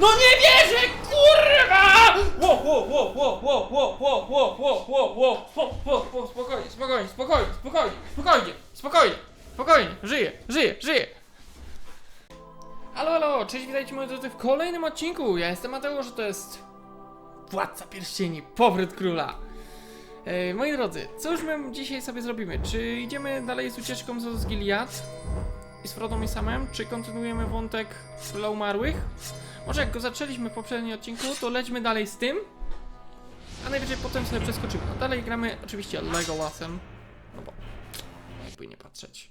No nie wierzę, kurwa! Ło, ło, ło, ło, ło, ło, ło, ło, ło, ło, ło, ło, ło, spokojnie, spokojnie, spokojnie, spokojnie, spokojnie, spokojnie, spokojnie, żyję, żyję, żyję. Halo, halo, cześć, witajcie moi drodzy w kolejnym odcinku. Ja jestem Mateusz, to jest Władca Pierścieni, Powrót Króla. E, moi drodzy, co już my dzisiaj sobie zrobimy? Czy idziemy dalej z ucieczką z Gilead i z Frodą i Samem, czy kontynuujemy wątek Króla Umarłych? Może jak go zaczęliśmy w poprzednim odcinku, to lećmy dalej z tym, a najwyżej potem sobie przeskoczymy. No dalej gramy oczywiście Legolasem, no bo jakby nie patrzeć.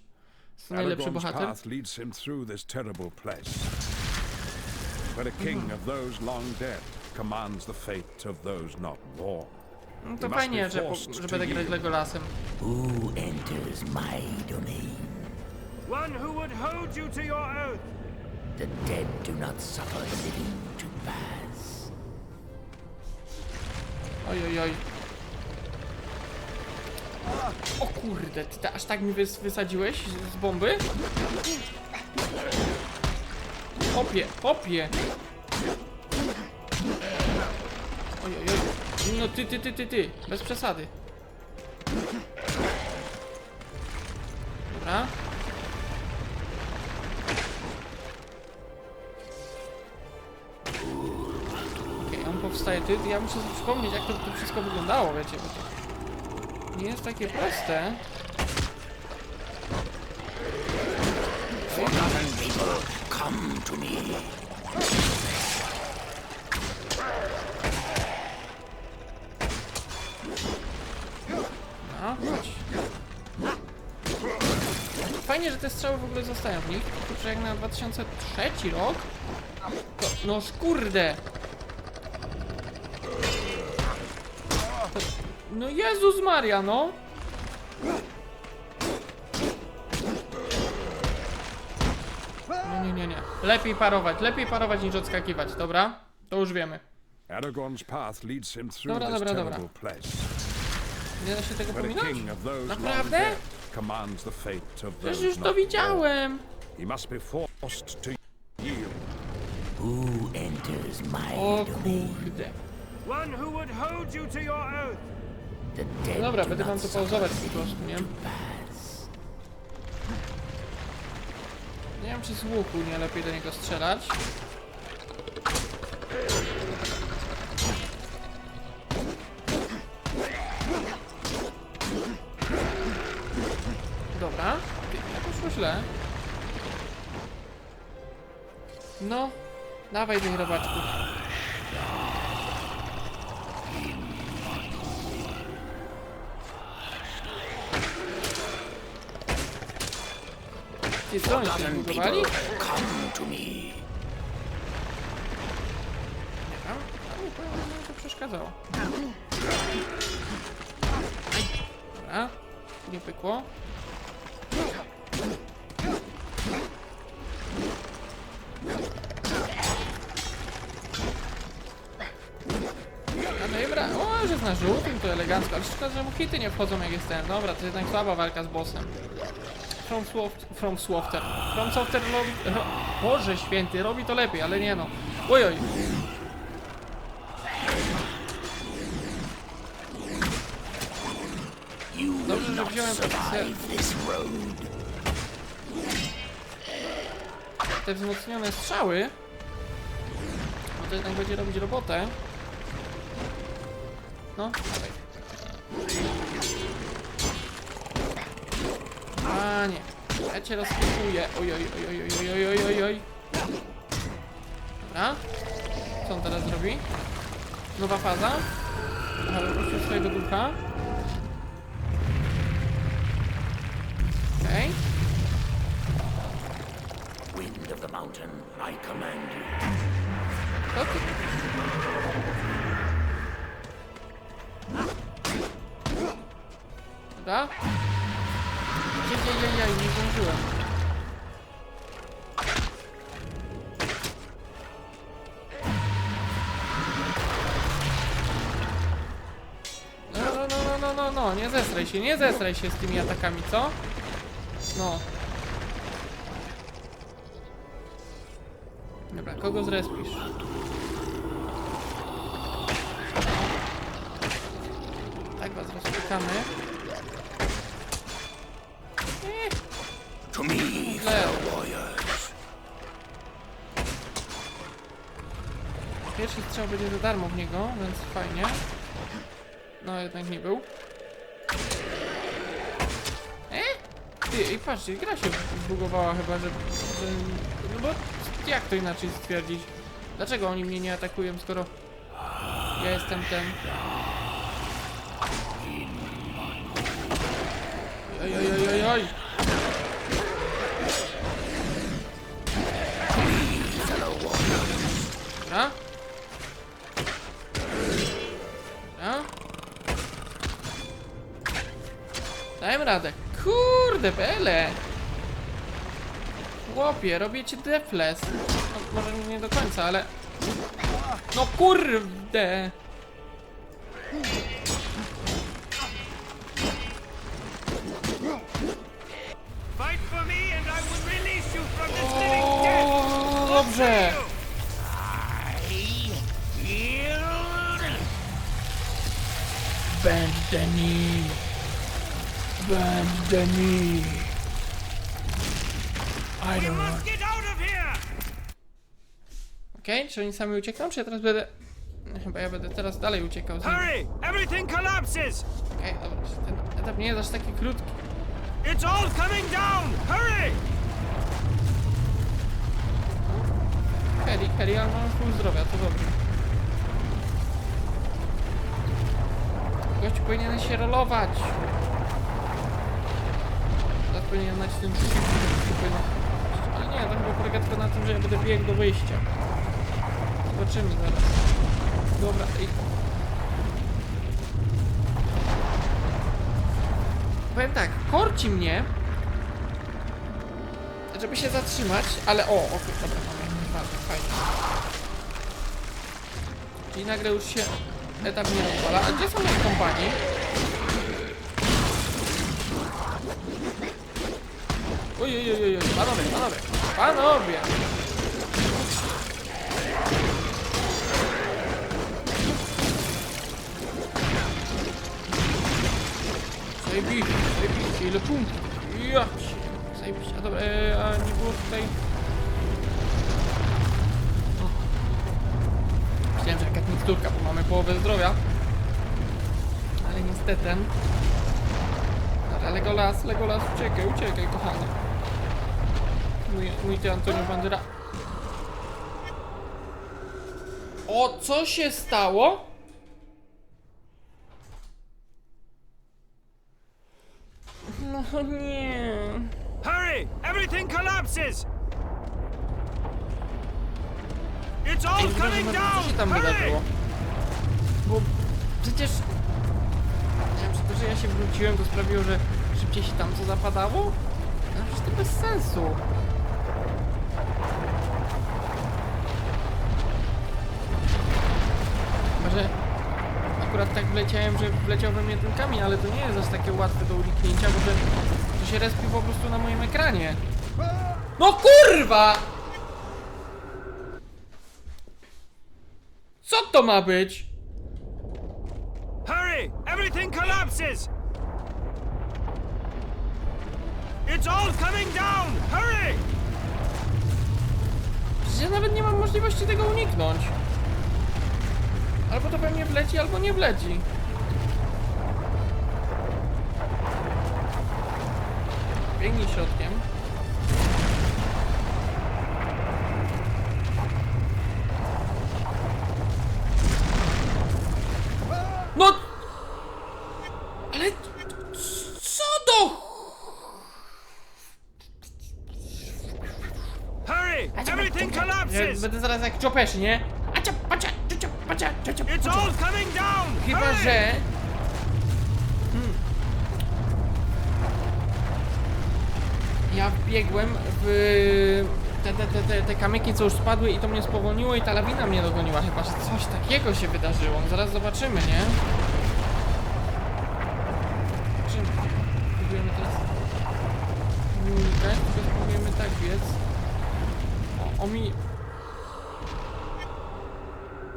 Jest to najlepszy bohater. Where a king of those long dead commands the fate of those not born. No to fajnie, że, że będę grać. Legolasem. Who enters my domain? One who would hold you to your oath. The dead do not suffer the living to pass. Oj, oj, oj. O kurde, ty ta, aż tak mi wys, wysadziłeś z, z bomby? Hopie, hopie. Oj, oj, oj. No ty, ty, ty, ty, ty. Bez przesady. Ty. Ja muszę sobie przypomnieć, jak to, to wszystko wyglądało, wiecie, bo to nie jest takie proste. Forgotten people, come to me. No, chodź. Fajnie, że te strzały w ogóle zostają w nich. Kurczę, jak na 2003 rok. To, no kurde! No Jezus Maria, no! No nie, nie, nie. Lepiej parować, lepiej parować niż odskakiwać, dobra? To już wiemy. Aragorn's path leads him through Dobra, this dobra, dobra. terrible place. Nie da się tego Where pominąć? king of those long Naprawdę? dead commands the fate of Przecież those już to not widziałem! He must be forced to yield. Who enters my O kurde. One who would hold you to your oath. Dobra, do będę wam to pauzować po prostu, nie? Nie wiem, czy z łuku nie lepiej do niego strzelać. Dobra, nie poszło źle. No, dawaj tych robaczków. Ty co, oni się zbudowali? come to me. To przeszkadzało. Dobra, nie pykło. A dobra, o, że jest na żółtym to elegancko, ale szkoda, że mu hity nie wchodzą jak jest ten. Dobra, to jednak słaba walka z bossem. From, Soft, from Softer. From Softer robi... Ro, Boże święty, robi to lepiej, ale nie no. Ojoj. Dobrze, że wziąłem te, wzmocnione strzały. Bo to jednak będzie robić robotę. No, dawaj. Panie, ja cię rozkupuję. Oj, oj, oj, oj, oj, oj, oj, oj. Dobra. Co on teraz zrobi? Nowa faza. Ale wrócił swojego ducha. Okej. Okay. Wind of the mountain, I command you. Co ty? Dobra. Jejejejej, nie zdążyłem. No, no, no, no, no, no, no, nie zesraj się, nie zesraj się z tymi atakami, co? No. Dobra, kogo zrespisz? Tak was rozpykamy. Strzał będzie za darmo w niego, więc fajnie. No jednak nie był. E? Ty, i patrzcie, gra się zbugowała chyba, że, że... No bo jak to inaczej stwierdzić? Dlaczego oni mnie nie atakują, skoro ja jestem ten... Oj, Dajmy radę. Kurde, bele. Chłopie, robię ci defles. No, może nie do końca, ale... No kurde. Fight for me and I will release you from this living death! O, dobrze. Bend the the knee. I don't want... must get out of here! Okej, czy oni sami uciekną, czy ja teraz będę... Chyba ja będę teraz dalej uciekał z nimi. Hurry! Everything collapses! Okej, dobra, ten etap nie jest aż taki krótki. It's all coming down! Hurry! Heli, Heli, ale mam full zdrowia, to dobrze. Gość powinien się rolować. Teraz powinien dać ten przycisk. Ale nie, to chyba polega tylko na tym, że ja będę biegł do wyjścia. Zobaczymy zaraz. Dobra, ej. Powiem tak, korci mnie, żeby się zatrzymać, ale o, okej, dobra, mamy bardzo fajnie. Czyli nagle już się etap nie rozwala. A gdzie są moje kompanii? Oj, panowie, panowie, panowie! Zajebiście, zajebiście, ile punktów. Ja cię, zajebiście. A dobra, e, a nie było tutaj... Myślałem, że jakaś miksturka, bo mamy połowę zdrowia. Ale niestety... Dobra, Legolas, Legolas, uciekaj, uciekaj, kochany. Mój, mój ty Antonio Bandera. O, co się stało? No nie. Hurry! Everything collapses! It's all coming down! co się tam Hurry! wydarzyło. Bo przecież... Nie wiem, czy to, że ja się wróciłem, to sprawiło, że szybciej się tam co zapadało? No przecież to bez sensu. Może akurat tak wleciałem, że wleciał we mnie ten kamień, ale to nie jest aż takie łatwe do uniknięcia, bo że to się respi po prostu na moim ekranie. No kurwa! Co to ma być? Hurry! Everything collapses! It's all coming down! Hurry! Przecież ja nawet nie mam możliwości tego uniknąć. Albo to we mnie wleci, albo nie wleci. Biegnij środkiem. No! Ale... Co do... Hurry! Everything collapses! będę zaraz jak czopeszy, nie? It's pacia. all coming down! Chyba, Hurry! że... Hmm. Ja wbiegłem w te, te, te, te, te kamyki, co już spadły i to mnie spowolniło i ta lawina mnie dogoniła. Chyba, że coś takiego się wydarzyło. Zaraz zobaczymy, nie? Zobaczymy. Próbujemy teraz... Nie unikać, tylko spróbujemy tak biec. O, o mi...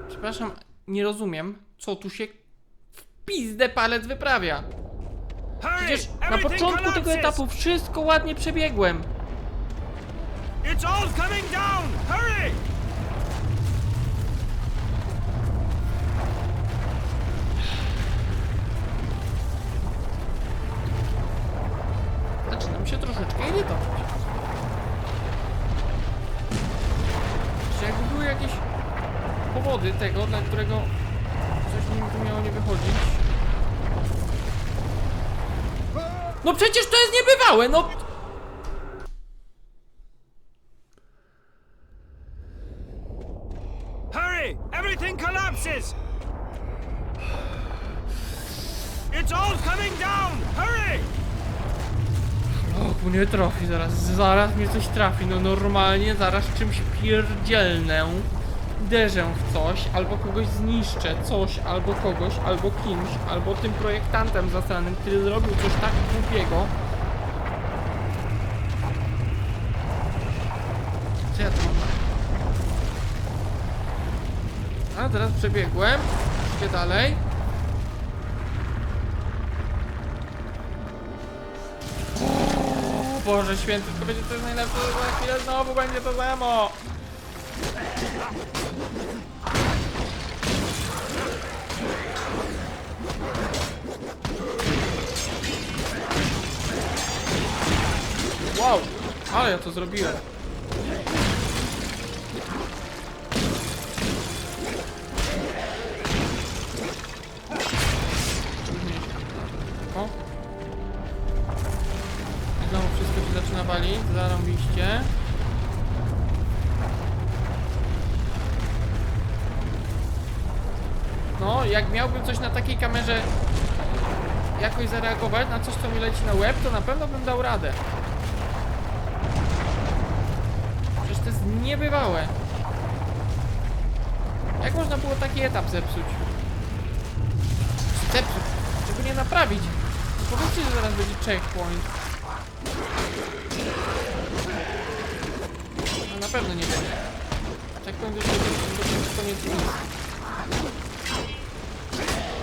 Przepraszam, nie rozumiem, co tu się w pizdę palec wyprawia. Przecież na początku tego etapu wszystko ładnie przebiegłem. It's all coming down! Hurry! Zaczynam się troszeczkę irytować. Czy jakby były jakieś powody tego, dla którego coś mi tu miało nie wychodzić? No przecież to jest niebywałe, no! Hurry! Everything collapses! It's all coming down! Hurry! O, nie trafi zaraz, zaraz mnie coś trafi, no normalnie zaraz czymś pierdzielnę. Uderzę w coś, albo kogoś zniszczę, coś, albo kogoś, albo kimś, albo tym projektantem zastranym, który zrobił coś tak głupiego. Co ja mam? A teraz przebiegłem. Gdzie dalej? Boże święty, to będzie coś najlepsze, za chwilę znowu będzie to samo. Wow, ale ja to zrobiłem. O. Wszystko się zarąbiście. No, jak miałbym coś na takiej kamerze jakoś zareagować na coś, co mi leci na łeb, to na pewno bym dał radę. Niebywałe. Jak można było taki etap zepsuć? Zepsuć, żeby nie naprawić. Powiedzcie, że zaraz będzie checkpoint. No na pewno nie będzie. Checkpoint już będzie to koniec misji.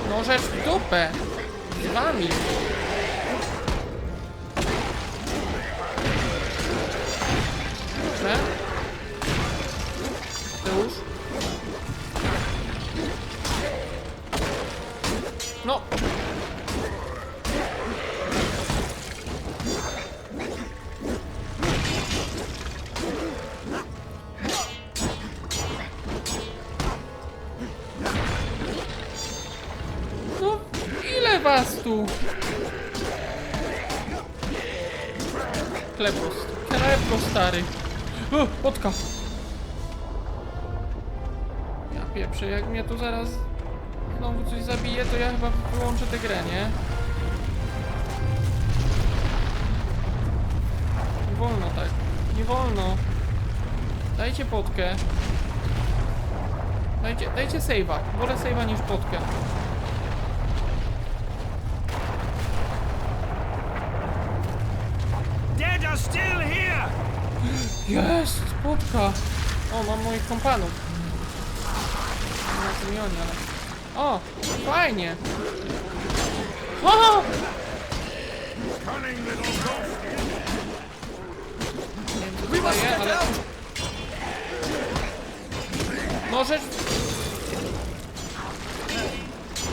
No rzecz w dupę! Z wami! Dobrze. Potka. Ja pieprzę, jak mnie tu zaraz znowu coś zabije, to ja chyba wyłączę tę grę, nie? Nie wolno tak. Nie wolno. Dajcie potkę. Dajcie, dajcie save'a. Wolę save'a niż potkę. Dead are still here! Jest! Spotka! O, mam moich kompanów. Mi oni, ale... O! Fajnie! O! Nie ale... Rzecz...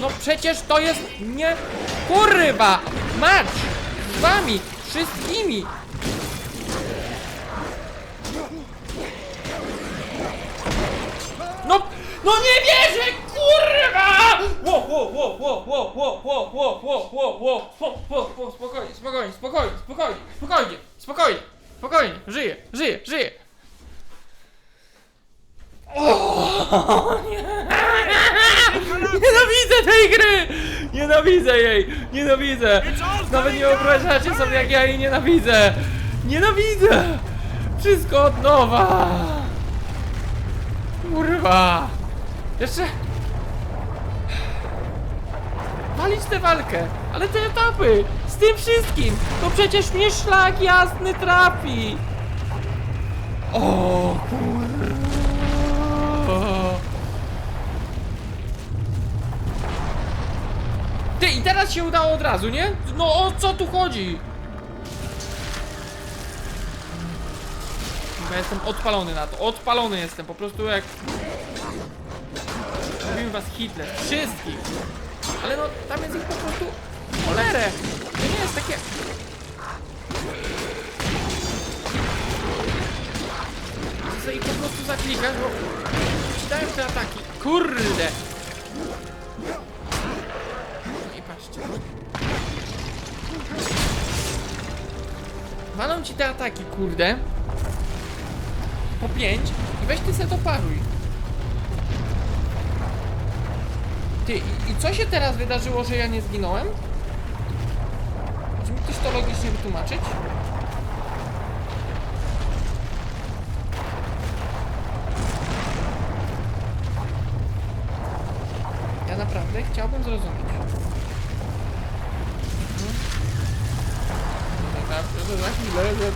No przecież to jest nie... Kurwa! Mać! Z wami! Wszystkimi! No, no nie wierzę, kurwa! Ło, ło, ło, ło, ło, ło, ło, ło, ło, ło, ło, ło, ło, ło, spokojnie, spokojnie, spokojnie, spokojnie, spokojnie, spokojnie, spokojnie, żyję, żyję, żyję. O, nie. Nienawidzę tej gry! Nienawidzę jej! Nienawidzę! Nawet nie wyobrażacie sobie jak ja jej nienawidzę! Nienawidzę! Wszystko od nowa! Kurwa! Jeszcze... Walić tę walkę! Ale te etapy! Z tym wszystkim! To przecież mnie szlak jasny trafi! O kurwa! Ty, i teraz się udało od razu, nie? No o co tu chodzi? Ja jestem odpalony na to, odpalony jestem, po prostu jak Was Hitler, wszystkich! Ale no, tam jest ich po prostu cholerę! To nie jest takie... Sobie ich po prostu zaklikać, bo... Czytałem te ataki. Kurde! No i patrzcie. Walą ci te ataki, kurde. Po pięć i weź ty se to paruj. Ty, i, i co się teraz wydarzyło, że ja nie zginąłem? Czy mi ktoś to logicznie wytłumaczyć? Ja naprawdę chciałbym zrozumieć. Mhm. Za chwilę, że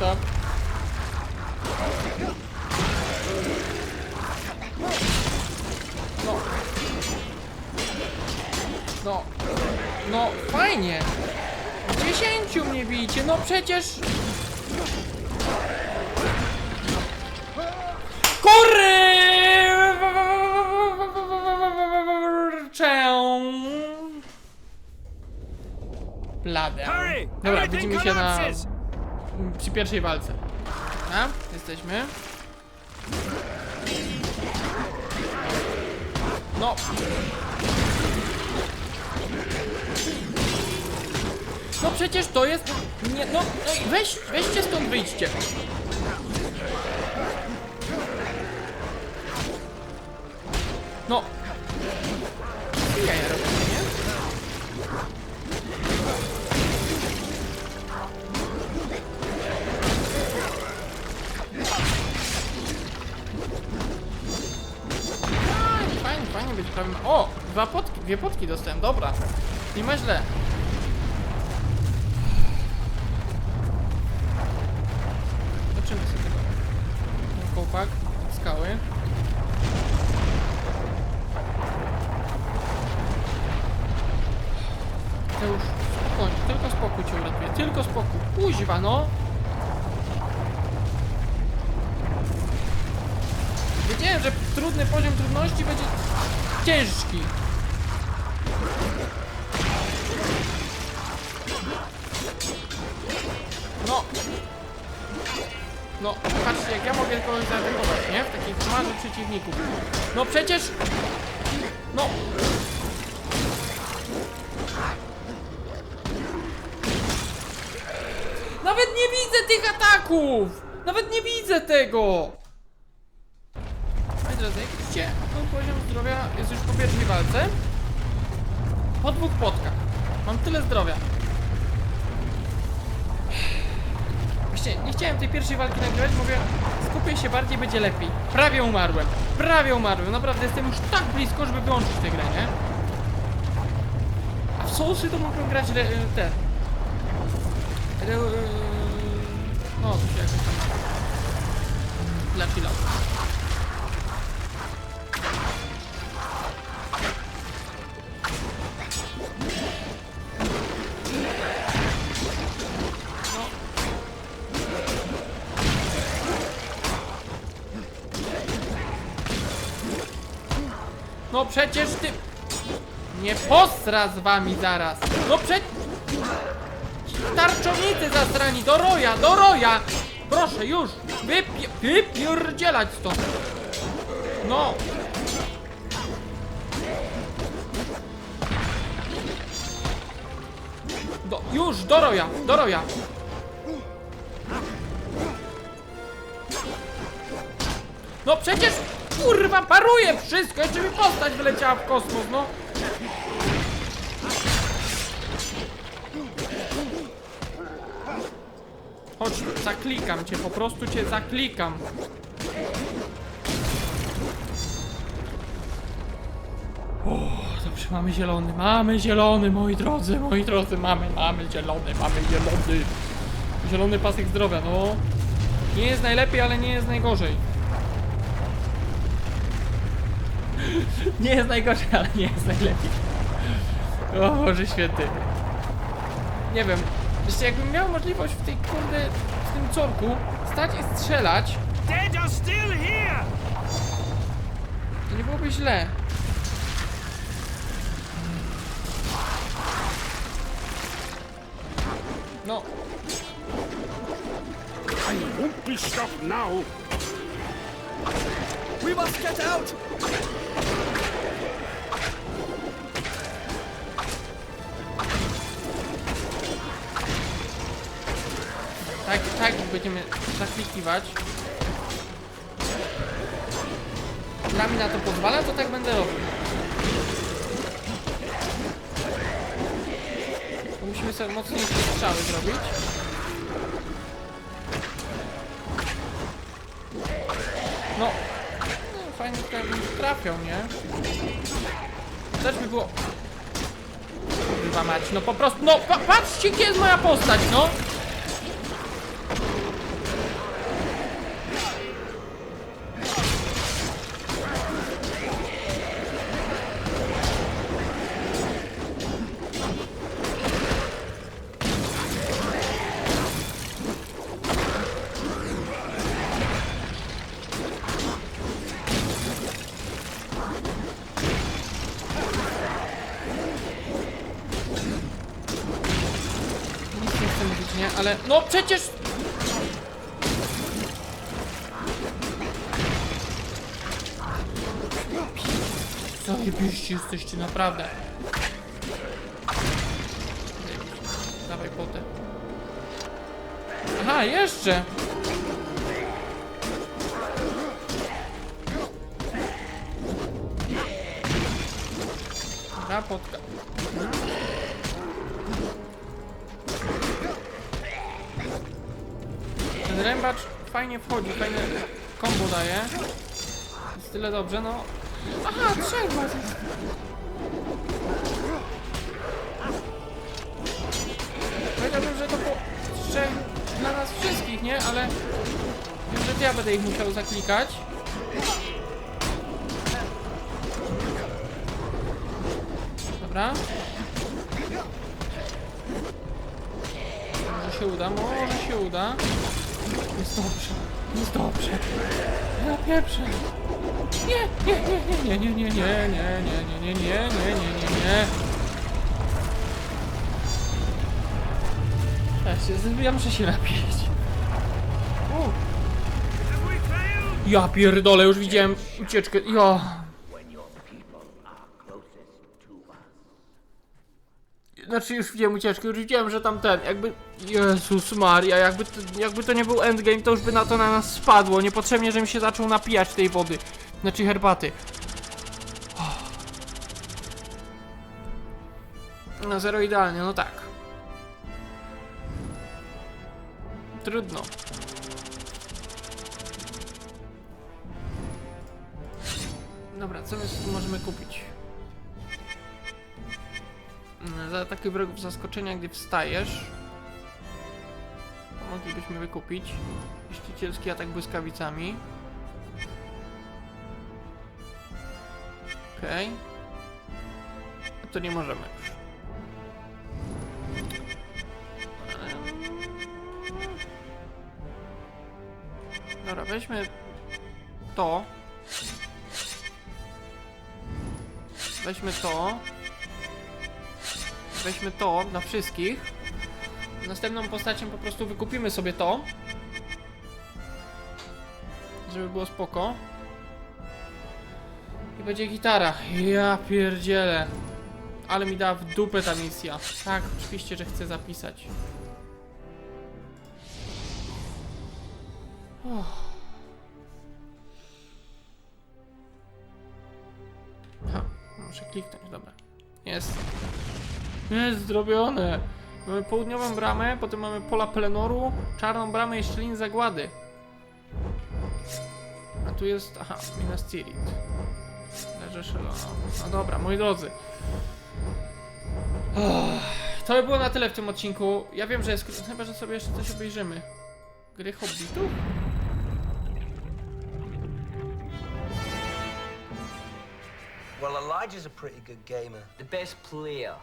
No. No, fajnie. Dziesięciu mnie bijcie, no przecież... Kurczę. Bladę. Dobra, widzimy się na... przy pierwszej walce. A? Jesteśmy. No. No przecież to jest... Nie, no, no weź, weźcie stąd wyjdźcie. No. Ja ja robię, nie? Fajnie, fajnie być prawym. O! Dwa potki, dwie potki dostałem, dobra. Nie ma źle. Zobaczymy sobie tego. Kołpak, skały. To już spokojnie, tylko spokój cię uratuje, tylko spokój. Kuźwa, no! Wiedziałem, że trudny poziom trudności będzie ciężki. No. No, patrzcie, jak ja mogę kogoś zaatakować, nie? W takiej chmarze przeciwników. No przecież... No. Nawet nie widzę tych ataków! Nawet nie widzę tego! Moi drodzy, jak widzicie, mój poziom zdrowia jest już po pierwszej walce. Po dwóch potkach. Mam tyle zdrowia. Właśnie, nie chciałem tej pierwszej walki nagrywać, mówię, skupię się bardziej, będzie lepiej. Prawie umarłem. Prawie umarłem. Naprawdę jestem już tak blisko, żeby wyłączyć tę grę, nie? A w Soulsy to mogłem grać re, te... Re, no, to się jakoś tam... Dla chilla. Przecież ty... Nie posra z wami zaraz. No prze... Tarczownicy zastrani, do roja, do roja! Proszę, już! Wypie... Wypierdzielać stąd! No! Do, już, do roja, do roja! No przecież, kurwa, paruje wszystko, jeszcze mi postać wyleciała w kosmos, no. Chodź, zaklikam cię, po prostu cię zaklikam. O, dobrze, mamy zielony, mamy zielony, moi drodzy, moi drodzy, mamy, mamy zielony, mamy zielony. Zielony pasek zdrowia, no. Nie jest najlepiej, ale nie jest najgorzej. Nie jest najgorzej, ale nie jest najlepiej. O Boże święty. nie wiem, jeszcze jakbym miał możliwość w tej kurde, w tym corku stać i strzelać, Dead are still here! to nie byłoby źle. No, I won't be stopped now. We must get out! Będziemy zaklikiwać. Dla mnie na to pozwala, to tak będę robił. Musimy sobie mocniejsze strzały zrobić. No, no fajnie tutaj bym trafiał, nie? Też by było... Mać, no po prostu, no pa patrzcie gdzie jest moja postać, no! Ale... No przecież... Zajebiście jesteście, naprawdę. Dawaj potę. Aha, jeszcze! Dobra, potka. Ten rębacz fajnie wchodzi, fajne kombo daje. Jest tyle dobrze, no. Aha, trzech was. Powiedziałbym, że to po trzech dla nas wszystkich, nie? Ale wiem, że ja będę ich musiał zaklikać. Dobra. Może się uda, może się uda. Jest dobrze, jest dobrze. Ja pieprzę. Nie, nie, nie, nie, nie, nie, nie, nie, nie, nie, nie, nie, nie, nie, nie, nie. Ja się, ja muszę się napić. Ja pierdolę, już widziałem ucieczkę. Ja. When your people are closest to us. Znaczy już widziałem ucieczkę, już widziałem, że tam ten, jakby... Jezus Maria, jakby to, jakby to nie był endgame, to już by na to na nas spadło. Niepotrzebnie, żebym się zaczął napijać tej wody. Znaczy herbaty. No zero idealnie, no tak. Trudno. Dobra, co my możemy kupić? Mm, Za ataki wrogów zaskoczenia, gdy wstajesz. Moglibyśmy wykupić. Ścicielski atak błyskawicami. Okej. A To nie możemy już. Dobra, weźmy to. Weźmy to. Weźmy to dla wszystkich. Następną postacią po prostu wykupimy sobie to. Żeby było spoko. I będzie gitara. Ja pierdzielę. Ale mi dała w dupę ta misja. Tak, oczywiście, że chcę zapisać. Ha, muszę kliknąć, dobra. Jest. Jest zrobione. Mamy południową bramę, potem mamy pola Plenoru, czarną bramę i szczelin zagłady. A tu jest, aha, Minas Tirith. Leży Shelona. No dobra, moi drodzy. To by było na tyle w tym odcinku. Ja wiem, że jest, kró- chyba, że sobie jeszcze coś obejrzymy. Gry Hobbitów? Well, Elijah's a pretty good gamer. The best player.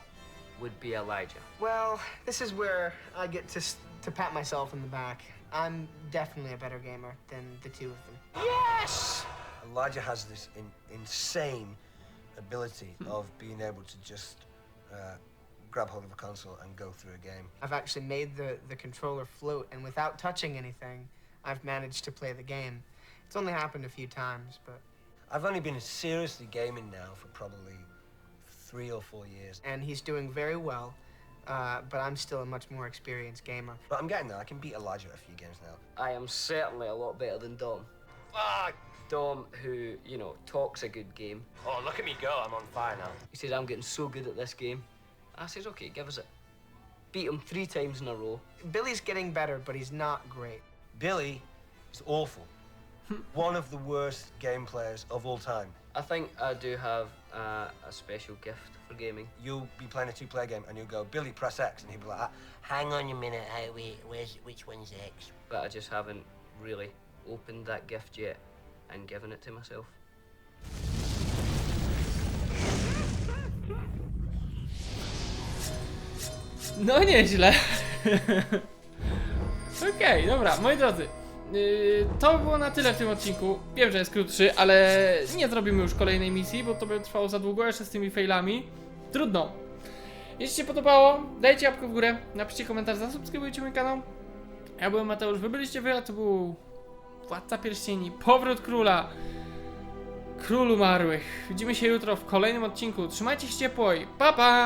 Would be Elijah. Well, this is where I get to to pat myself in the back. I'm definitely a better gamer than the two of them. Yes! Elijah has this in, insane ability of being able to just uh, grab hold of a console and go through a game. I've actually made the, the controller float, and without touching anything, I've managed to play the game. It's only happened a few times, but I've only been seriously gaming now for probably three or four years. and he's doing very well. Uh, but I'm still a much more experienced gamer. But I'm getting there. I can beat Elijah at a few games now. I am certainly a lot better than Dom. Ah, Dom, who, you know, talks a good game. Oh, look at me go. I'm on fire now. He says, I'm getting so good at this game. I says, okay, give us it. Beat him three times in a row. Billy's getting better, but he's not great. Billy is awful. One of the worst game players of all time. I think I do have uh, a special gift for gaming. You'll be playing a two-player game and you'll go, Billy, press X, and he'll be like, "Ah, Hang on a minute, hey, wait, where's, which one's X? but I just haven't really opened that gift yet and given it to myself. No nieźle. Okej, dobra, moi drodzy. Yy, to by było na tyle w tym odcinku. Wiem, że jest krótszy, ale nie zrobimy już kolejnej misji, bo to by trwało za długo jeszcze z tymi failami. Trudno. Jeśli się podobało, dajcie łapkę w górę, napiszcie komentarz, zasubskrybujcie mój kanał. Ja byłem Mateusz, wy byliście wy, a to był Władca Pierścieni, Powrót Króla. Król Umarłych. Widzimy się jutro w kolejnym odcinku. Trzymajcie się ciepło i pa pa!